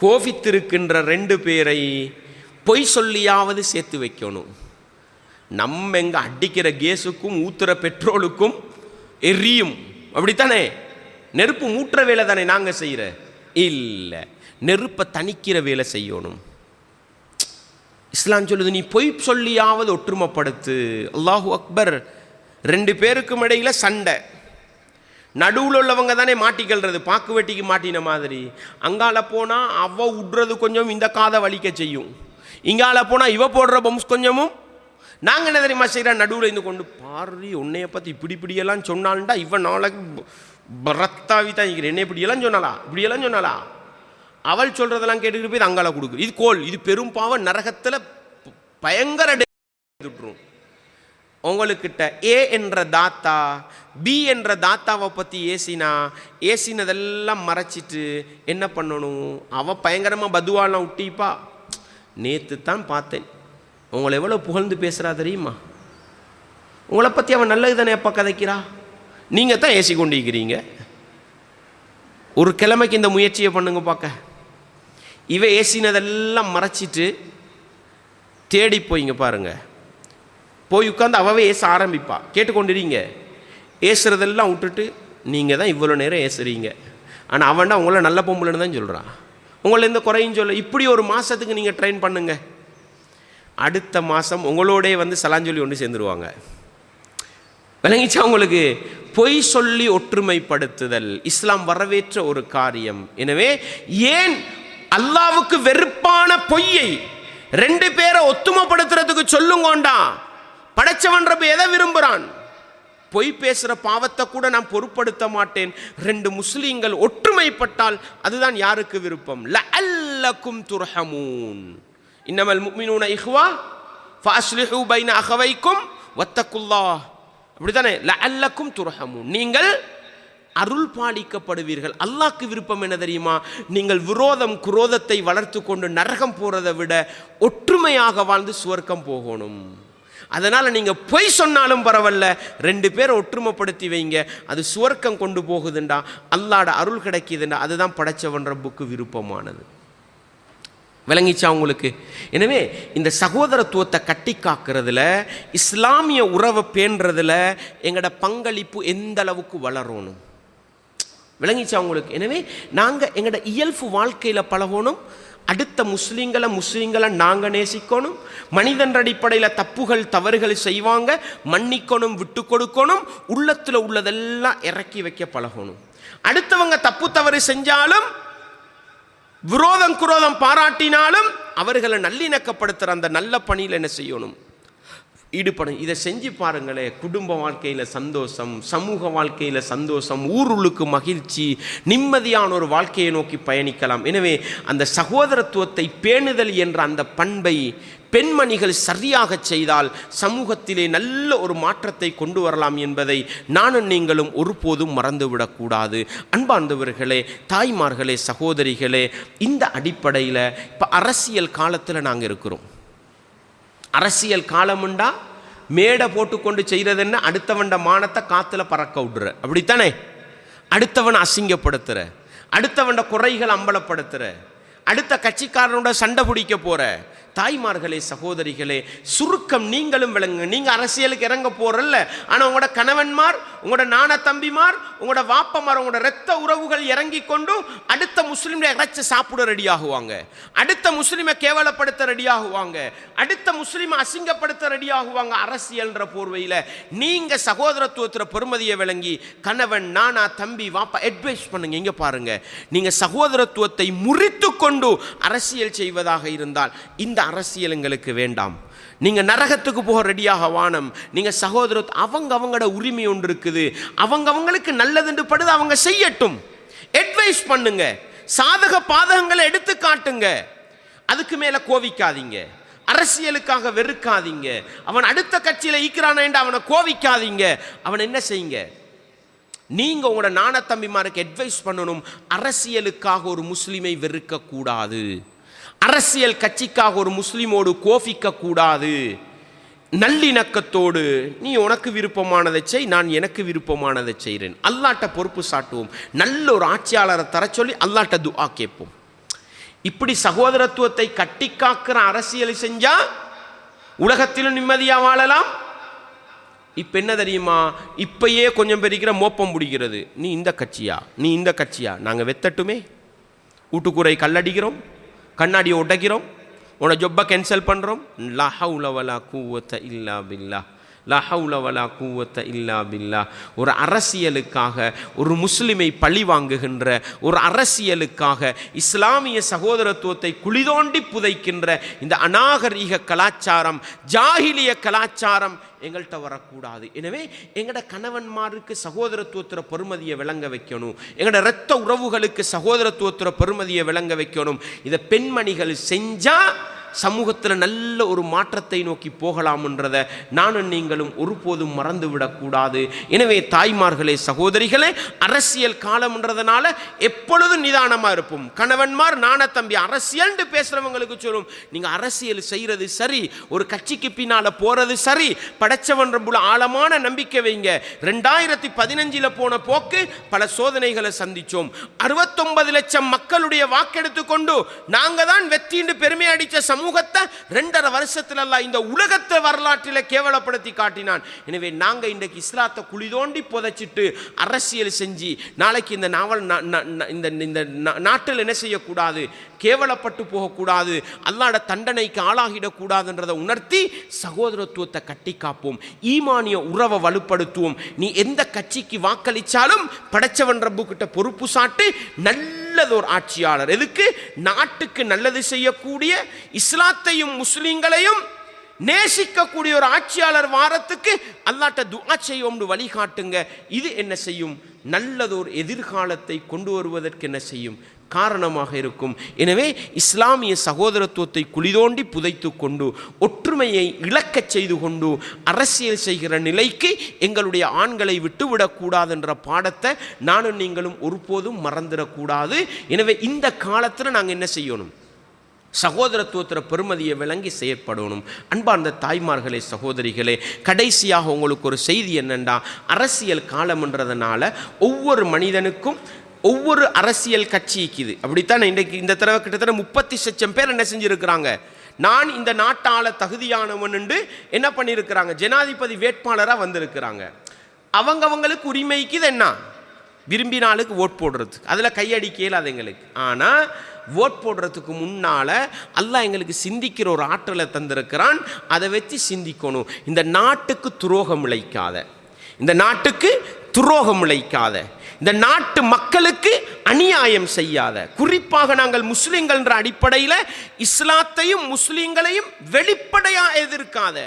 கோபித்திருக்கின்ற ரெண்டு பேரை பொய் சொல்லியாவது சேர்த்து வைக்கணும். நம்ம எங்கே அடிக்கிற கேஸுக்கும் ஊத்துற பெட்ரோலுக்கும் எரியும். அப்படித்தானே? நெருப்பு மூட்டுற வேலை தானே நாங்கள் செய்கிற இல்லை நெருப்பை தணிக்கிற வேலை செய்யணும். இஸ்லாம் சொல்லுது நீ பொய் சொல்லியாவது ஒற்றுமைப்படுத்து. அல்லாஹூ அக்பர் ரெண்டு பேருக்கும் இடையில் சண்டை. நடுவில் உள்ளவங்க தானே மாட்டிக்கல்றது? பாக்கு வெட்டிக்கு மாட்டின மாதிரி. அங்கால போனால் அவ விட்றது கொஞ்சம் இந்த காதை வலிக்க செய்யும். இங்கால போனால் இவ போடுற பம்ஸ் கொஞ்சமும். நாங்கள் என்ன தெரியுமா செய்கிறோம் நடுவில் இருந்து கொண்டு பாரு உன்னைய பற்றி இப்படி இப்படியெல்லாம் சொன்னால்டா இவன் நாளைக்கு ரத்தாவி தான் இருக்கிறேன் என்ன இப்படியெல்லாம் சொன்னாலா இப்படியெல்லாம் சொன்னாலா அவள் சொல்கிறதெல்லாம் கேட்டுக்கிட்டு போய் அங்கால கொடுக்கு இது கோல். இது பெரும் பாவம். நரகத்தில் பயங்கர விட்டுரும். உங்களுக்கிட்ட ஏ என்ற தாத்தா பி என்ற தாத்தாவை பற்றி ஏசினா ஏசினதெல்லாம் மறைச்சிட்டு என்ன பண்ணணும்? அவள் பயங்கரமாக பதுவாலாம் விட்டிப்பா நேற்று தான் பார்த்தேன். உங்களை எவ்வளோ புகழ்ந்து பேசுகிறா தெரியுமா? உங்களை பற்றி அவன் நல்லது தானே எப்போ கதைக்கிறா? நீங்கள் தான் ஏசி கொண்டிருக்கிறீங்க. ஒரு கிழமைக்கு இந்த முயற்சியை பண்ணுங்க பார்க்க. இவ ஏசினதெல்லாம் மறைச்சிட்டு தேடி போய்ங்க பாருங்கள் போய் உட்காந்து அவவே ஏச ஆரம்பிப்பாள் கேட்டுக்கொண்டிருங்க ஏசுறதெல்லாம் விட்டுட்டு நீங்கள் தான் இவ்வளோ நேரம் ஏசுறீங்க. ஆனால் அவன்டா உங்களை நல்ல பொம்பளைன்னு தான் சொல்கிறான் உங்களை எந்த குறையும் சொல்ல இப்படி ஒரு மாதத்துக்கு நீங்கள் ட்ரெயின் பண்ணுங்க. அடுத்த மாதம் உங்களோடே வந்து சலாஞ்சொல்லி ஒன்று சேர்ந்துருவாங்க. விளங்கிச்சா உங்களுக்கு? பொய் சொல்லி ஒற்றுமைப்படுத்துதல் இஸ்லாம் வரவேற்ற ஒரு காரியம். எனவே ஏன் அல்லாவுக்கு வெறுப்பான பொய்யை ரெண்டு பேரை ஒத்துமைப்படுத்துறதுக்கு சொல்லுங்கோண்டான்? படைச்சவன் ரப்பு எதை விரும்புகிறான் பொய் பேசுகிற பாவத்தை கூட நான் பொருட்படுத்த மாட்டேன். ரெண்டு முஸ்லீம்கள் ஒற்றுமைப்பட்டால் அதுதான் யாருக்கு விருப்பம்? ல அல்லக்கும் துர்ஹமூன். இன்னமல் முக்மினூன இஹ்வா ஃபாஸ்லிஹு பைன அகவைக்கும் வத்தக்குல்லாஹ் அப்படித்தானே? அல்லக்கும் துர்ஹமூன். நீங்கள் அருள் பாலிக்கப்படுவீர்கள். அல்லாக்கு விருப்பம் என்ன தெரியுமா? நீங்கள் விரோதம் குரோதத்தை வளர்த்து கொண்டு நரகம் போகிறதை விட ஒற்றுமையாக வாழ்ந்து சுவர்க்கம் போகணும். அதனால் நீங்கள் பொய் சொன்னாலும் பரவாயில்ல. ரெண்டு பேரை ஒற்றுமைப்படுத்தி வைங்க. அது சுவர்க்கம் கொண்டு போகுதுண்டா. அல்லாட அருள் கிடைக்கிதுண்டா. அதுதான் படைச்சவன்ற புக்கு விருப்பமானது. விளங்கிச்சா உங்களுக்கு? எனவே இந்த சகோதரத்துவத்தை கட்டி காக்கிறதுல இஸ்லாமிய உறவை பேணுறதுல எங்களோட பங்களிப்பு எந்த அளவுக்கு வளரணும்? விளங்கிச்சா உங்களுக்கு? எனவே நாங்கள் எங்களோட இயல்பு வாழ்க்கையில் பழகணும். அடுத்த முஸ்லீம்களை முஸ்லீம்களை நாங்கள் நேசிக்கணும். மனிதன் அடிப்படையில் தப்புகள் தவறுகள் செய்வாங்க. மன்னிக்கணும் விட்டு கொடுக்கணும். உள்ளத்தில் உள்ளதெல்லாம் இறக்கி வைக்க பழகணும். அடுத்தவங்க தப்பு தவறு செஞ்சாலும் விரோதம் குரோதம் பாராட்டினாலும் அவர்களை நல்லிணக்கப்படுத்துகிற அந்த நல்ல பணியில் என்ன செய்யணும்? ஈடுபடும். இதை செஞ்சு பாருங்களே குடும்ப வாழ்க்கையில் சந்தோஷம் சமூக வாழ்க்கையில் சந்தோஷம் ஊருளுக்கு மகிழ்ச்சி நிம்மதியான ஒரு வாழ்க்கையை நோக்கி பயணிக்கலாம். எனவே அந்த சகோதரத்துவத்தை பேணுதல் என்ற அந்த பண்பை பெண்மணிகள் சரியாக செய்தால் சமூகத்திலே நல்ல ஒரு மாற்றத்தை கொண்டு வரலாம் என்பதை நானும் நீங்களும் ஒருபோதும் மறந்துவிடக்கூடாது. அன்பார்ந்தவர்களே தாய்மார்களே சகோதரிகளே இந்த அடிப்படையில் இப்போ அரசியல் காலத்தில் நாங்கள் இருக்கிறோம். அரசியல் காலமுண்டா? மேடை போட்டுக்கொண்டு செய்கிறது என்ன அடுத்தவன்ட மானத்தை காத்துல பறக்க விடுற. அப்படித்தானே? அடுத்தவனை அசிங்கப்படுத்துற. அடுத்தவன்ட குறைகள் அம்பலப்படுத்துற. அடுத்த கட்சிக்காரனோட சண்டை பிடிக்க போற. தாய்மார்களே சகோதரிகளே சுருக்கம் நீங்களும் விளங்குங்க. நீங்க அரசியலுக்கு இறங்க போறல்ல. ஆனா உங்களோட கணவன்மார் உங்களோட நாண தம்பிமார் உங்களோட வாப்பமார் உங்களோட ரத்த உறவுகள் இறங்கி கொண்டு அடுத்த முஸ்லீமை இறைச்சி சாப்பிட ரெடி ஆகுவாங்க அடுத்த முஸ்லீமை கேவலப்படுத்த ரெடி ஆகுவாங்க அடுத்த முஸ்லீமை அசிங்கப்படுத்த ரெடி ஆகுவாங்க அரசியல்ன்ற போர்வையில் நீங்க சகோதரத்துவத்துல பெருமதியை விளங்கி கணவன் நானா தம்பி வாப்பா அட்வைஸ் பண்ணுங்க. இங்கே பாருங்க. நீங்க சகோதரத்துவத்தை முறித்து கொண்டு அரசியல் செய்வதாக இருந்தால் இந்த அரசியல் எங்களுக்கு வேண்டாம். நீங்க நரகத்துக்கு போக ரெடியாக வானம். நீங்க சகோதர அவங்க அவங்களோட உரிமை ஒன்று இருக்குது. அவங்க அவங்களுக்கு நல்லதுன்னு படுது அவங்க செய்யட்டும். அட்வைஸ் பண்ணுங்க. சாதக பாதகங்களை எடுத்து காட்டுங்க. அதுக்கு மேல கோவிக்காதீங்க. அரசியலுக்காக வெறுக்காதீங்க. அவன் அடுத்த கட்சியில என்று அவனை கோவிக்காதீங்க. அவன் என்ன செய்யுங்க? நீங்க உங்களோட நாணத்தம்பிமாருக்கு அட்வைஸ் பண்ணணும். அரசியலுக்காக ஒரு முஸ்லீமை வெறுக்க கூடாது அரசியல் கட்சிக்காக ஒரு முஸ்லீமோடு கோபிக்க கூடாது நல்லிணக்கத்தோடு நீ உனக்கு விருப்பமானதை செய் நான் எனக்கு விருப்பமானதை செய்கிறேன். அல்லாட்ட பொறுப்பு சாட்டுவோம். நல்ல ஒரு ஆட்சியாளரை தர சொல்லி அல்லாட்ட துஆ கேட்போம். இப்படி சகோதரத்துவத்தை கட்டி காக்கிற அரசியலை செஞ்சா உலகத்திலும் நிம்மதியாக வாழலாம்? இப்போ என்ன தெரியுமா? இப்பயே கொஞ்சம் பெருக்கிற மோப்பம் பிடிக்கிறது. நீ இந்த கட்சியா? நீ இந்த கட்சியா? நாங்கள் வெத்தட்டுமே? ஊட்டுக்குறை கல்லடிக்கிறோம்? கண்ணாடியை உடைக்கிறோம் உன ஜொப்பை கேன்சல் பண்ணுறோம் லஹவுல வலா கூவத்த இல்லா பில்லா லஹவுலவலா கூவத்த இல்லா பில்லா ஒரு அரசியலுக்காக ஒரு முஸ்லிமை பழி வாங்குகின்ற ஒரு அரசியலுக்காக இஸ்லாமிய சகோதரத்துவத்தை குளிதோண்டி புதைக்கின்ற இந்த அநாகரீக கலாச்சாரம் ஜாகிலிய கலாச்சாரம் எங்கள்கிட்ட வரக்கூடாது. எனவே எங்களோட கணவன்மாருக்கு சகோதரத்துவத்துற பெருமதியை விளங்க வைக்கணும். எங்களோட இரத்த உறவுகளுக்கு சகோதரத்துவத்துற பெருமதியை விளங்க வைக்கணும். இதை பெண்மணிகள் செஞ்சால் சமூகத்தில் நல்ல ஒரு மாற்றத்தை நோக்கி போகலாம்ன்றதை நானும் நீங்களும் ஒருபோதும் மறந்து விடக்கூடாது எனவே தாய்மார்களே சகோதரிகளே அரசியல் காலம்ன்றதுனால எப்பொழுதும் நிதானமாக இருப்போம்? கணவன்மார் நான தம்பி அரசியல்னு பேசுகிறவங்களுக்கு சொல்லும் நீங்கள் அரசியல் செய்கிறது சரி ஒரு கட்சிக்கு பின்னால் போகிறது சரி படைச்சவன் போல ஆழமான நம்பிக்கை வைங்க. ரெண்டாயிரத்தி பதினஞ்சில் போன போக்கு பல சோதனைகளை சந்திச்சோம். அறுபத்தொன்பது லட்சம் மக்களுடைய வாக்கெடுத்து கொண்டு நாங்கள் தான் வெற்றின்னு பெருமை அடித்த சமூகத்தை ரெண்டரை வருஷத்துல அல்ல இந்த உலகத்தை வரலாற்றில் கேவலப்படுத்தி காட்டினான். எனவே நாங்க இன்றைக்கு இஸ்லாத்தை குழி தோண்டி புதைச்சிட்டு அரசியல் செஞ்சு நாளைக்கு இந்த நாவல் இந்த இந்த நாட்டில் என்ன செய்யக்கூடாது? கேவலப்பட்டு போகக்கூடாது. அல்லாட தண்டனைக்கு ஆளாகிடக்கூடாதுன்றதை உணர்த்தி சகோதரத்துவத்தை கட்டி காப்போம். ஈமானிய உறவை வலுப்படுத்துவோம். நீ எந்த கட்சிக்கு வாக்களித்தாலும் படைச்சவன் ரப்பு கிட்ட பொறுப்பு சாட்டு நல்ல ஒரு ஆட்சியாளர். எதுக்கு? நாட்டுக்கு நல்லது செய்யக்கூடிய இஸ்லாத்தையும் முஸ்லிம்களையும் நேசிக்கக்கூடிய ஒரு ஆட்சியாளர் வாரத்துக்கு அல்லாட்ட துவா செய்வோம்னு வழிகாட்டுங்க. இது என்ன செய்யும்? நல்லதொரு எதிர்காலத்தை கொண்டு வருவதற்கு என்ன செய்யும்? காரணமாக இருக்கும். எனவே இஸ்லாமிய சகோதரத்துவத்தை குளிதோண்டி புதைத்து கொண்டு ஒற்றுமையை இழக்கச் செய்து கொண்டு அரசியல் செய்கிற நிலைக்கு எங்களுடைய ஆண்களை விட்டுவிடக்கூடாது என்ற பாடத்தை நானும் நீங்களும் ஒருபோதும் மறந்துடக்கூடாது எனவே இந்த காலத்தில் நாங்கள் என்ன செய்யணும்? சகோதரத்துவத்தில் பெருமதியை விளங்கி செயற்படணும். அன்பார்ந்த தாய்மார்களே சகோதரிகளே கடைசியாக உங்களுக்கு ஒரு செய்தி என்னென்னா அரசியல் காலம்ன்றதுனால ஒவ்வொரு மனிதனுக்கும் ஒவ்வொரு அரசியல் கட்சிக்குது அப்படித்தான் இன்றைக்கு இந்த தடவை கிட்டத்தட்ட முப்பத்தி லட்சம் பேர் என்ன செஞ்சுருக்கிறாங்க. நான் இந்த நாட்டால் தகுதியானவன் என்று என்ன பண்ணியிருக்கிறாங்க ஜனாதிபதி வேட்பாளராக வந்திருக்கிறாங்க. அவங்கவங்களுக்கு உரிமைக்குது என்ன? விரும்பினாலுக்கு ஓட் போடுறது அதில் கையடிக்க அது எங்களுக்கு. ஆனால் ஓட் போடுறதுக்கு முன்னால் அல்லாஹ் எங்களுக்கு சிந்திக்கிற ஒரு ஆற்றலை தந்திருக்கிறான். அதை வச்சு சிந்திக்கணும். இந்த நாட்டுக்கு துரோகம் இழைக்காத. இந்த நாட்டுக்கு துரோகம் இழைக்காத. இந்த நாட்டு மக்களுக்கு அநியாயம் செய்யாத. குறிப்பாக நாங்கள் முஸ்லீம்கள்ன்ற அடிப்படையில் இஸ்லாத்தையும் முஸ்லீம்களையும் வெளிப்படையாக எதிர்க்காத.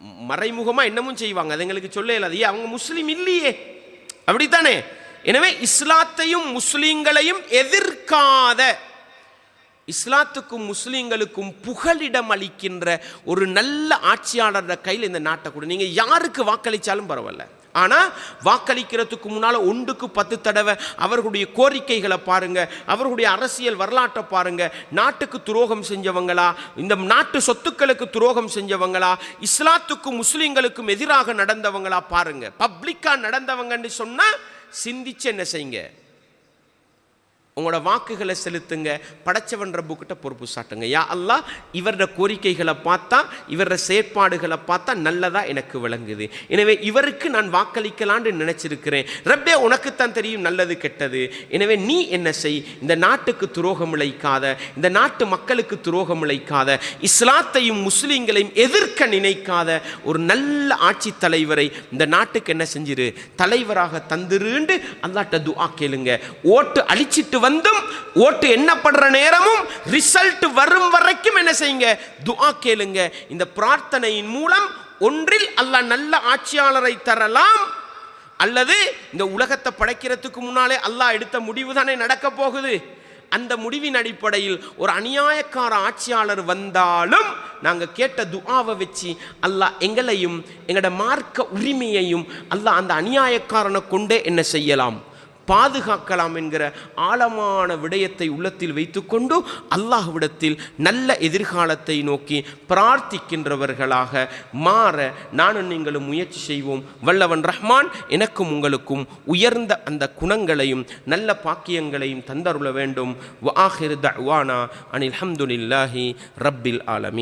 மறைமுகமாக என்னமும் செய்வாங்க. அது எங்களுக்கு சொல்ல இயலாது. ஏன் அவங்க முஸ்லீம் இல்லையே. அப்படித்தானே? எனவே இஸ்லாத்தையும் முஸ்லீம்களையும் எதிர்க்காத இஸ்லாத்துக்கும் முஸ்லீம்களுக்கும் புகலிடம் அளிக்கின்ற ஒரு நல்ல ஆட்சியாளர கையில் இந்த நாட்டை கூட. நீங்கள் யாருக்கு வாக்களித்தாலும் பரவாயில்ல. ஆனால் வாக்களிக்கிறதுக்கு முன்னால் ஒன்றுக்கு பத்து தடவை அவர்களுடைய கோரிக்கைகளை பாருங்கள் அவர்களுடைய அரசியல் வரலாற்றை பாருங்கள் நாட்டுக்கு துரோகம் செஞ்சவங்களா இந்த நாட்டு சொத்துக்களுக்கு துரோகம் செஞ்சவங்களா இஸ்லாத்துக்கும் முஸ்லீம்களுக்கும் எதிராக நடந்தவங்களா பாருங்கள் பப்ளிக்காக நடந்தவங்கன்னு சொன்னால் சிந்திச்சு என்ன செய்யுங்க? உங்களோட வாக்குகளை செலுத்துங்க. படைச்சவன் ரப்புக்கிட்ட பொறுப்பு சாட்டுங்க. யா அல்லாஹ் இவரோட கோரிக்கைகளை பார்த்தா இவரோட செயற்பாடுகளை பார்த்தா நல்லதாக எனக்கு விளங்குது. எனவே இவருக்கு நான் வாக்களிக்கலான்னு நினச்சிருக்கிறேன். ரப்பே உனக்குத்தான் தெரியும் நல்லது கெட்டது. எனவே நீ என்ன செய்? இந்த நாட்டுக்கு துரோகம் இழைக்காத இந்த நாட்டு மக்களுக்கு துரோகம் இழைக்காத இஸ்லாத்தையும் முஸ்லீம்களையும் எதிர்க்க நினைக்காத ஒரு நல்ல ஆட்சி தலைவரை இந்த நாட்டுக்கு என்ன செஞ்சிரு? தலைவராக தந்துருண்டு அல்லாட்ட துஆ கேளுங்க. ஓட்டு அழிச்சிட்டு வந்தும் ஓட்டு எண்ணப்படுற நேரமும் ரிசல்ட் வரும் வரைக்கும் என்ன செய்யுங்க? துஆ கேளுங்க. இந்த பிரார்த்தனையின் மூலம் ஒன்றில் அல்லாஹ் நல்ல ஆட்சியாளரை தரலாம். அல்லது இந்த உலகத்தை படைக்கிறதுக்கு முன்னாலே அல்லாஹ் எடுத்த முடிவு தானே நடக்க போகுது? அந்த முடிவின் அடிப்படையில் ஒரு அநியாயக்கார ஆட்சியாளர் வந்தாலும் நாங்கள் கேட்ட துஆவை வச்சு அல்லாஹ் எங்களையும் எங்களோட மார்க்க உரிமையையும் அல்லாஹ் அந்த அநியாயக்காரனை கொண்டே என்ன செய்யலாம்? பாதுகாக்கலாம் என்கிற ஆழமான விடயத்தை உள்ளத்தில் வைத்துக்கொண்டு அல்லாஹ்விடத்தில் நல்ல எதிர்காலத்தை நோக்கி பிரார்த்திக்கின்றவர்களாக மாற நானும் நீங்களும் முயற்சி செய்வோம். வல்லவன் ரஹ்மான் எனக்கும் உங்களுக்கும் உயர்ந்த அந்த குணங்களையும் நல்ல பாக்கியங்களையும் தந்தருள வேண்டும். வாஹிர் தஅவானா அனில் ஹம்துலில்லாஹி ரப்பில் ஆலமி